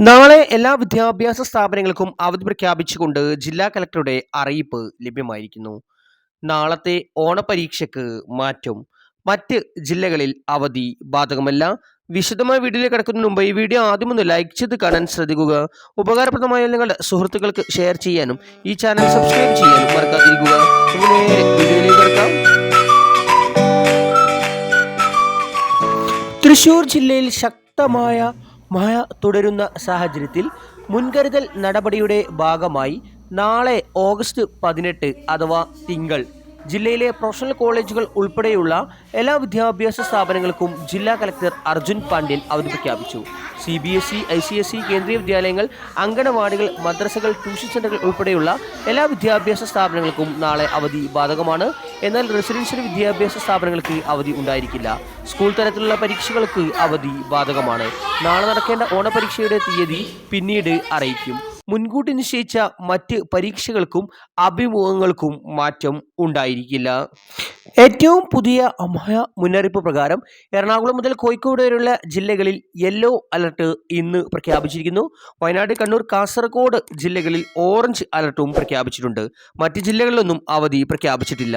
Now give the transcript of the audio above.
നാളെ എല്ലാ വിദ്യാഭ്യാസ സ്ഥാപനങ്ങൾക്കും അവധി പ്രഖ്യാപിച്ചുകൊണ്ട് ജില്ലാ കലക്ടറുടെ അറിയിപ്പ് ലഭ്യമായിരിക്കുന്നു. നാളത്തെ ഓണപരീക്ഷക്ക് മാറ്റം. മറ്റ് ജില്ലകളിൽ അവധി ബാധകമല്ല. വിശദമായ വീഡിയോയിൽ കിടക്കുന്നതിന് മുമ്പ് ഈ വീഡിയോ ആദ്യം ഒന്ന് ലൈക്ക് ചെയ്ത് കാണാൻ ശ്രദ്ധിക്കുക. ഉപകാരപ്രദമായ നിങ്ങളുടെ സുഹൃത്തുക്കൾക്ക് ഷെയർ ചെയ്യാനും ഈ ചാനൽ സബ്സ്ക്രൈബ് ചെയ്യാനും മറക്കാതിരിക്കുക. വീഡിയോയിലേക്ക് തൃശൂർ ജില്ലയിൽ ശക്തമായ മഴ തുടരുന്ന സാഹചര്യത്തിൽ മുൻകരുതൽ നടപടിയുടെ ഭാഗമായി നാളെ ഓഗസ്റ്റ് പതിനെട്ട് അഥവാ തിങ്കൾ ജില്ലയിലെ പ്രൊഫഷണൽ കോളേജുകൾ ഉൾപ്പെടെയുള്ള എല്ലാ വിദ്യാഭ്യാസ സ്ഥാപനങ്ങൾക്കും ജില്ലാ കലക്ടർ അർജുൻ പാണ്ഡ്യൻ അവധി പ്രഖ്യാപിച്ചു. C B S E I C S E കേന്ദ്രീയ വിദ്യാലയങ്ങൾ അങ്കണവാടികൾ മദ്രസകൾ ട്യൂഷൻ സെന്ററുകൾ ഉൾപ്പെടെയുള്ള എല്ലാ വിദ്യാഭ്യാസ സ്ഥാപനങ്ങൾക്കും നാളെ അവധി ബാധകമാണ്. എന്നാൽ റെസിഡൻഷ്യൽ വിദ്യാഭ്യാസ സ്ഥാപനങ്ങൾക്ക് അവധി ഉണ്ടായിരിക്കില്ല. സ്കൂൾ തലത്തിലുള്ള പരീക്ഷകൾക്ക് അവധി ബാധകമാണ്. നാളെ നടക്കേണ്ട ഓണപരീക്ഷയുടെ തീയതി പിന്നീട് അറിയിക്കും. മുൻകൂട്ടി നിശ്ചയിച്ച മറ്റ് പരീക്ഷകൾക്കും അഭിമുഖങ്ങൾക്കും മാറ്റം ഉണ്ടായിരിക്കില്ല. ഏറ്റവും പുതിയ അമായ മുന്നറിയിപ്പ് പ്രകാരം എറണാകുളം മുതൽ കോഴിക്കോട് വരെയുള്ള ജില്ലകളിൽ യെല്ലോ അലർട്ട് ഇന്ന് പ്രഖ്യാപിച്ചിരിക്കുന്നു. വയനാട് കണ്ണൂർ കാസർഗോഡ് ജില്ലകളിൽ ഓറഞ്ച് അലർട്ടും പ്രഖ്യാപിച്ചിട്ടുണ്ട്. മറ്റ് ജില്ലകളിലൊന്നും അവധി പ്രഖ്യാപിച്ചിട്ടില്ല.